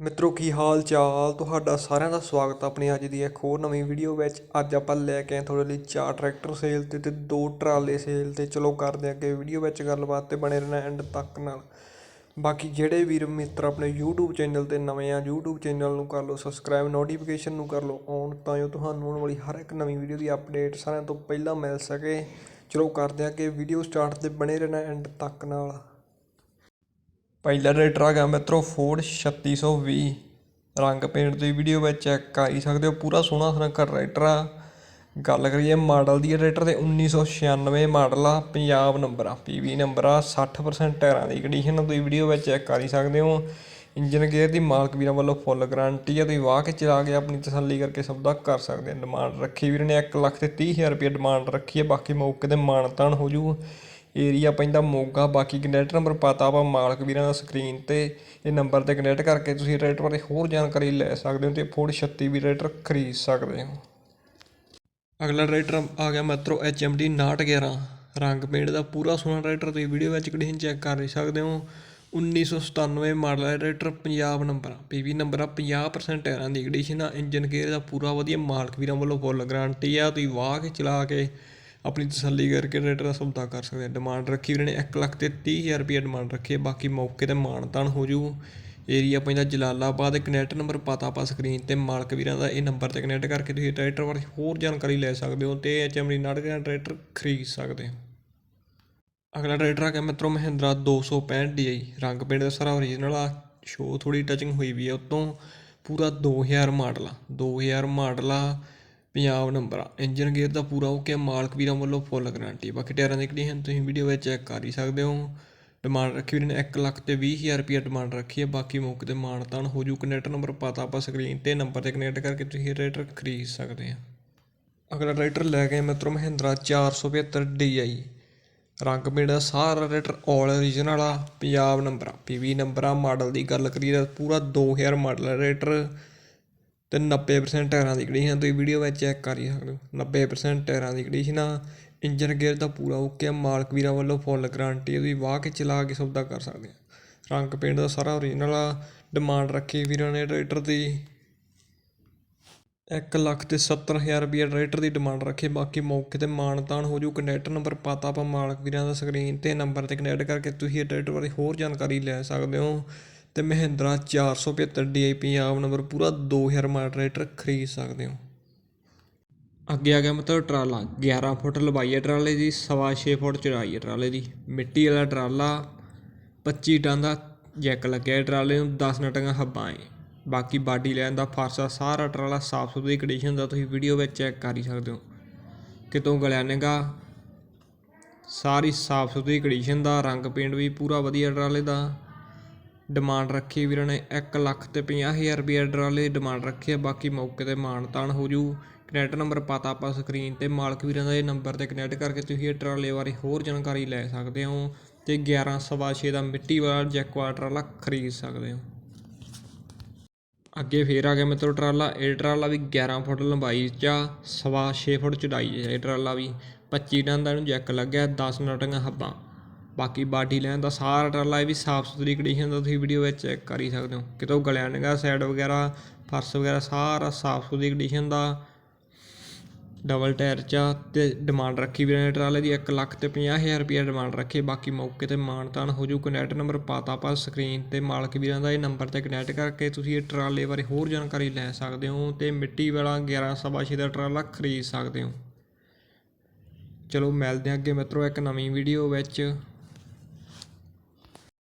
ਮਿੱਤਰੋ, ਕੀ ਹਾਲ ਚਾਲ? ਤੁਹਾਡਾ ਸਾਰਿਆਂ ਦਾ ਸਵਾਗਤ ਆਪਣੀ ਅੱਜ ਦੀ ਇੱਕ ਹੋਰ ਨਵੀਂ ਵੀਡੀਓ ਵਿੱਚ। ਅੱਜ ਆਪਾਂ ਲੈ ਕੇ ਆਏ ਤੁਹਾਡੇ ਲਈ ਚਾਰ ਟਰੈਕਟਰ ਸੇਲ ਤੇ ਤੇ ਦੋ ਟਰਾਲੇ ਸੇਲ ਤੇ। ਚਲੋ, ਕਰਦੇ ਹਾਂ ਅੱਗੇ ਵੀਡੀਓ ਵਿੱਚ ਗੱਲਬਾਤ ਤੇ ਬਣੇ ਰਹਿਣਾ ਐਂਡ ਤੱਕ ਨਾਲ। ਬਾਕੀ ਜਿਹੜੇ ਵੀਰ ਮਿੱਤਰ ਆਪਣੇ YouTube ਚੈਨਲ ਤੇ ਨਵੇਂ ਆ, YouTube ਚੈਨਲ ਨੂੰ ਕਰ ਲਓ ਸਬਸਕ੍ਰਾਈਬ ਨੋਟੀਫਿਕੇਸ਼ਨ ਨੂੰ ਕਰ ਲਓ ਔਨ ਤਾਂ ਜੋ ਤੁਹਾਨੂੰ ਆਉਣ ਵਾਲੀ ਹਰ ਇੱਕ ਨਵੀਂ ਵੀਡੀਓ ਦੀ ਅਪਡੇਟ ਸਾਰਿਆਂ ਤੋਂ ਪਹਿਲਾਂ ਮਿਲ ਸਕੇ। ਚਲੋ, ਕਰਦੇ ਹਾਂ ਕਿ ਵੀਡੀਓ ਸਟਾਰਟ ਤੇ ਬਣੇ ਰਹਿਣਾ ਐਂਡ ਤੱਕ ਨਾਲ। ਪਹਿਲਾ ਰੇਟਰ ਆ ਗਿਆ ਮਿੱਤਰੋ ਫੋਰਡ 3620 ਰੰਗ ਪੇਂਟ ਦੀ ਵੀਡੀਓ ਵਿੱਚ ਚੈੱਕ ਕਰ ਹੀ ਸਕਦੇ ਹੋ, ਪੂਰਾ ਸੋਹਣਾ ਸੁਨੱਖਾ ਰੇਟਰ ਆ। ਗੱਲ ਕਰੀਏ ਮਾਡਲ ਦੀ ਰੇਟਰ ਤੇ 1996 ਮਾਡਲ ਆ, ਪੰਜਾਬ ਨੰਬਰ ਆ ਪੀਵੀ ਨੰਬਰ ਆ 60% ਟਾਇਰਾਂ ਦੀ ਕੰਡੀਸ਼ਨ ਤੁਸੀਂ ਵੀਡੀਓ ਵਿੱਚ ਚੈੱਕ ਕਰ ਹੀ ਸਕਦੇ ਹੋ। ਇੰਜਨ ਗੇਅਰ ਦੀ ਮਾਲਕ ਵੀਰਾਂ ਵੱਲੋਂ ਫੁੱਲ ਗਾਰੰਟੀ ਆ, ਤੁਸੀਂ ਵਾਹ ਕੇ ਚਲਾ ਕੇ ਆਪਣੀ ਤਸੱਲੀ ਕਰਕੇ ਸੌਦਾ ਕਰ ਸਕਦੇ ਹੋ। ਡਿਮਾਂਡ ਰੱਖੀ ਵੀਰ ਨੇ 1 ਲੱਖ ਤੇ 30000 ਰੁਪਏ ਡਿਮਾਂਡ ਰੱਖੀ ਹੈ ਬਾਕੀ ਮੌਕੇ ਤੇ ਮਾਨਤਾਨ ਹੋ ਜੂ। ਏਰੀਆ ਪੈਂਦਾ ਮੋਗਾ, ਬਾਕੀ ਕੰਟੈਕਟ ਨੰਬਰ ਪਤਾ ਵਾ ਮਾਲਕ ਵੀਰਾਂ ਦਾ ਸਕਰੀਨ ਤੇ, ਇਹ ਨੰਬਰ ਤੇ ਕਨੈਕਟ ਕਰਕੇ ਤੁਸੀਂ ਰੇਟਰ ਬਾਰੇ ਹੋਰ ਜਾਣਕਾਰੀ ਲੈ ਸਕਦੇ ਹੋ ਤੇ ਫੋਰਡ 36 ਵੀ ਰੇਟਰ ਖਰੀਦ ਸਕਦੇ ਹੋ। ਅਗਲਾ ਰੇਟਰ ਆ ਗਿਆ ਮਿੱਤਰੋ HMD 911 ਰੰਗ ਪੇਂਟ ਦਾ ਪੂਰਾ ਸੋਹਣਾ ਰੇਟਰ ਤੁਸੀਂ ਵੀਡੀਓ ਵਿੱਚ ਕੰਡੀਸ਼ਨ ਚੈੱਕ ਕਰ ਸਕਦੇ ਹੋ। 1997 ਮਾਡਲ ਹੈ ਰੇਟਰ ਪੰਜਾਬ ਨੰਬਰ ਪੀਵੀ ਨੰਬਰ ਆ 50% ਟਾਇਰਾਂ ਦੀ ਕੰਡੀਸ਼ਨ ਆ। ਇੰਜਨ ਗੇਅਰ ਦਾ ਪੂਰਾ ਵਧੀਆ ਮਾਲਕ ਵੀਰਾਂ ਵੱਲੋਂ ਫੁੱਲ ਗਾਰੰਟੀ ਆ। ਤੁਸੀਂ ਵਾਹ ਕੇ ਚਲਾ ਕੇ ਆਪਣੀ ਤਸੱਲੀ ਕਰਕੇ ਰੇਟਰ ਦਾ ਸੌਦਾ ਕਰ ਸਕਦੇ ਆ। ਡਿਮਾਂਡ ਰੱਖੀ ਵੀਰੇ ਨੇ 1 ਲੱਖ ਤੇ 30000 ਰੁਪਏ ਡਿਮਾਂਡ ਰੱਖੀ ਹੈ ਬਾਕੀ ਮੌਕੇ ਤੇ ਮਾਨਤਾਨ ਹੋ ਜੂ। ਏਰੀਆ ਪੈਂਦਾ ਜਲਾਲਾਬਾਦ ਕਨੈਕਟ ਨੰਬਰ ਪਤਾ ਆਪਾਂ ਸਕਰੀਨ ਤੇ। ਮਾਲਕ ਵੀਰਾਂ ਦਾ ਇਹ ਨੰਬਰ ਤੇ ਕਨੈਕਟ ਕਰਕੇ ਤੁਸੀਂ ਟਰੈਕਟਰ ਬਾਰੇ ਹੋਰ ਜਾਣਕਾਰੀ ਲੈ ਸਕਦੇ ਹੋ ਤੇ ਐਚਐਮਡੀ ਨਾਟਕ ਟਰੈਕਟਰ ਖਰੀਦ ਸਕਦੇ ਹੋ। ਅਗਲਾ ਟਰੈਕਟਰ ਆ ਗਿਆ ਮਿੱਤਰੋ ਮਹਿੰਦਰਾ 265 DI, ਰੰਗ ਪਿੰਡ ਦਾ ਸਾਰਾ ਓਰੀਜਨਲ ਆ। ਸ਼ੋ ਥੋੜੀ ਟਚਿੰਗ ਹੋਈ ਵੀ ਹੈ ਉਤੋਂ। ਪੂਰਾ 2000 ਮਾਡਲ ਆ। 2000 ਮਾਡਲ ਆ। ਪੰਜਾਬ ਨੰਬਰ ਆ ਇੰਜਨ ਗੇਅਰ ਦਾ ਪੂਰਾ ਓਕੇ, ਮਾਲਕ ਵੀਰਾਂ ਵੱਲੋਂ ਫੁੱਲ ਗਾਰੰਟੀ। ਬਾਕੀ ਟਾਇਰਾਂ ਦੀ ਕੰਡੀਸ਼ਨ ਤੁਸੀਂ ਵੀਡੀਓ ਵਿੱਚ ਚੈੱਕ ਕਰ ਹੀ ਸਕਦੇ ਹੋ। ਡਿਮਾਂਡ ਰੱਖੀ ਵੀਰ ਨੇ 1 ਲੱਖ ਤੇ 20000 ਰੁਪਏ ਡਿਮਾਂਡ ਰੱਖੀ ਹੈ। ਬਾਕੀ ਮੌਕੇ ਤੇ ਮਾਨਤਾਨ ਹੋ ਜੂ ਕਨੈਕਟ ਨੰਬਰ ਪਤਾ ਆਪਾਂ ਸਕਰੀਨ ਤੇ ਨੰਬਰ ਤੇ ਕਨੈਕਟ ਕਰਕੇ ਤੁਸੀਂ ਰੇਟਰ ਖਰੀਦ ਸਕਦੇ ਆ ਅਗਲਾ ਟਰੈਕਟਰ ਲੈ ਕੇ ਆਏ ਮਿੱਤਰੋ ਮਹਿੰਦਰਾ 475 DI ਰੰਗ ਪੇਂਟ ਦਾ ਸਾਰਾ ਰੇਟਰ ਆਲ ਓਰੀਜਨਲ ਵਾਲਾ ਪੰਜਾਬ ਨੰਬਰ ਆ ਪੀਵੀ ਨੰਬਰ ਆ ਮਾਡਲ ਦੀ ਗੱਲ ਕਰੀਏ ਤਾਂ ਪੂਰਾ 2000 ਮਾਡਲ ਹੈ ਅਤੇ ਨੱਬੇ 90% ਟਾਇਰਾਂ ਦੀ ਕੰਡੀਸ਼ਨ ਤੁਸੀਂ ਵੀਡੀਓ ਵਿੱਚ ਚੈੱਕ ਕਰ ਹੀ ਸਕਦੇ ਹੋ। 90% ਟਾਇਰਾਂ ਦੀ ਕੰਡੀਸ਼ਨ ਆ ਇੰਜਨ ਗੇਅਰ ਦਾ ਪੂਰਾ ਓਕੇ ਆ, ਮਾਲਕ ਵੀਰਾਂ ਵੱਲੋਂ ਫੁੱਲ ਗਾਰੰਟੀ ਤੁਸੀਂ ਵਾਹ ਕੇ ਚਲਾ ਕੇ ਸੌਦਾ ਕਰ ਸਕਦੇ ਆ। ਰੰਗ ਪੇਂਟ ਦਾ ਸਾਰਾ ਓਰੀਜਨਲ ਆ ਡਿਮਾਂਡ ਰੱਖੀ ਵੀਰਾਂ ਨੇ ਰੇਟਰ ਦੀ। 1 ਲੱਖ ਤੇ 70000 ਰੁਪਏ ਰੇਟਰ ਦੀ ਡਿਮਾਂਡ ਰੱਖੇ ਬਾਕੀ ਮੌਕੇ ਤੇ ਮਾਨਤਾਨ ਹੋ ਜੂ ਕੰਟੈਕਟ ਨੰਬਰ ਪਤਾ ਆਪਾਂ ਮਾਲਕ ਵੀਰਾਂ ਦਾ ਸਕਰੀਨ ਤੇ ਨੰਬਰ ਤੇ ਕਨੈਕਟ ਕਰਕੇ ਤੁਸੀਂ ਇਹ ਟਰੈਕਟਰ ਬਾਰੇ ਹੋਰ ਜਾਣਕਾਰੀ ਲੈ ਸਕਦੇ ਹੋ। ਅਤੇ ਮਹਿੰਦਰਾ ਚਾਰ ਸੌ ਪਚੱਤਰ ਡੀ ਆਈ ਪੰਜਾਬ ਨੰਬਰ ਪੂਰਾ 2000 ਮਾਡਲ ਟਰੈਕਟਰ ਖਰੀਦ ਸਕਦੇ ਹੋ। ਅੱਗੇ ਆ ਗਿਆ ਮਤਲਬ ਟਰਾਲਾ। 11 ਫੁੱਟ ਲੰਬਾਈ ਹੈ ਟਰਾਲੇ ਦੀ, ਸਵਾ 6 ਫੁੱਟ ਚੌੜਾਈ ਹੈ ਟਰਾਲੇ ਦੀ। ਮਿੱਟੀ ਵਾਲਾ ਟਰਾਲਾ 25 ਟਨ ਦਾ ਜੈਕ ਲੱਗਿਆ ਟਰਾਲੇ ਨੂੰ 10 ਨਟਾਂ ਹੱਬਾਂ ਹੈ ਬਾਕੀ ਬਾਡੀ ਲੈਣ ਦਾ ਫਰਸਾ ਸਾਰਾ ਟਰਾਲਾ ਸਾਫ਼ ਸੁਥਰੀ ਕੰਡੀਸ਼ਨ ਦਾ, ਤੁਸੀਂ ਵੀਡੀਓ ਵਿੱਚ ਚੈੱਕ ਕਰ ਹੀ ਸਕਦੇ ਹੋ। ਕਿਤੋਂ ਗਲਿਆ ਨੇਗਾ, ਸਾਰੀ ਸਾਫ਼ ਸੁਥਰੀ ਕੰਡੀਸ਼ਨ ਦਾ ਰੰਗ ਪੇਂਟ ਵੀ ਪੂਰਾ ਵਧੀਆ ਟਰਾਲੇ ਦਾ। ਡਿਮਾਂਡ ਰੱਖੀ ਵੀਰਾਂ ਨੇ 1 ਲੱਖ ਤੇ 50000 ਰੁਪਏ ਟਰਾਲੇ ਦੀ ਡਿਮਾਂਡ ਰੱਖੀ ਹੈ ਬਾਕੀ ਮੌਕੇ ਤੇ ਮਾਨਤਾਨ ਹੋ ਜੂ। ਕਨੈਕਟ ਨੰਬਰ ਪਤਾ ਆਪਾਂ ਸਕਰੀਨ ਤੇ, ਮਾਲਕ ਵੀਰਾਂ ਦਾ ਇਹ ਨੰਬਰ ਤੇ ਕਨੈਕਟ ਕਰਕੇ ਤੁਸੀਂ ਇਹ ਟਰਾਲੇ ਬਾਰੇ ਹੋਰ ਜਾਣਕਾਰੀ ਲੈ ਸਕਦੇ ਹੋ ਤੇ 11 ਸਵਾ 6 ਦਾ ਮਿੱਟੀ ਵਾਲਾ ਜੈਕਵਾ ਟਰਾਲਾ ਖਰੀਦ ਸਕਦੇ ਹੋ। ਅੱਗੇ ਫੇਰ ਆ ਗਿਆ ਮਿੱਤਰੋ ਟਰਾਲਾ, ਇਹ ਟਰਾਲਾ ਵੀ 11 ਫੁੱਟ ਲੰਬਾਈ 'ਚ ਸਵਾ 6 ਫੁੱਟ ਚੌੜਾਈ 'ਚ ਇਹ ਟਰਾਲਾ ਵੀ। 25 ਟਨ ਦਾ ਇਹਨੂੰ ਜੈਕ ਲੱਗਿਆ 10 ਨਟੀਆਂ ਹੱਬਾਂ। ਬਾਕੀ ਬਾਡੀ ਲੈਣ ਦਾ ਸਾਰਾ ਟਰਾਲਾ ਇਹ ਵੀ ਸਾਫ਼ ਸੁਥਰੀ ਕੰਡੀਸ਼ਨ ਦਾ ਤੁਸੀਂ ਵੀਡੀਓ ਵਿੱਚ ਚੈੱਕ ਕਰ ਹੀ ਸਕਦੇ ਹੋ। ਕਿਤੋਂ ਗਲਿਆ ਨੇਗਾ ਸਾਈਡ ਵਗੈਰਾ, ਫਰਸ਼ ਵਗੈਰਾ, ਸਾਰਾ ਸਾਫ਼ ਸੁਥਰੀ ਕੰਡੀਸ਼ਨ ਦਾ ਡਬਲ ਟਾਇਰ 'ਚ ਆ, ਤੇ ਡਿਮਾਂਡ ਰੱਖੀ ਵੀਰਾਂ ਨੇ ਟਰਾਲੇ ਦੀ 1 ਲੱਖ ਤੇ 50000 ਰੁਪਏ ਡਿਮਾਂਡ ਰੱਖੀ। ਬਾਕੀ ਮੌਕੇ ਤੇ ਮਾਨਤਾਨ ਹੋ ਜੂ ਕਨੈਕਟ ਨੰਬਰ ਪਾਤਾ ਆਪਾਂ ਸਕਰੀਨ ਤੇ, ਮਾਲਕ ਵੀਰਾਂ ਦਾ ਇਹ ਨੰਬਰ ਤੇ ਕਨੈਕਟ ਕਰਕੇ ਤੁਸੀਂ ਇਹ ਟਰਾਲੇ ਬਾਰੇ ਹੋਰ ਜਾਣਕਾਰੀ ਲੈ ਸਕਦੇ ਹੋ ਤੇ ਮਿੱਟੀ ਵਾਲਾ 11 ਸਵਾ ਛੇ ਦਾ ਟਰਾਲਾ ਖਰੀਦ ਸਕਦੇ ਹੋ। ਚਲੋ ਮਿਲਦੇ ਹਾਂ ਅੱਗੇ ਮਿੱਤਰੋ ਇੱਕ ਨਵੀਂ ਵੀਡੀਓ ਵਿੱਚ।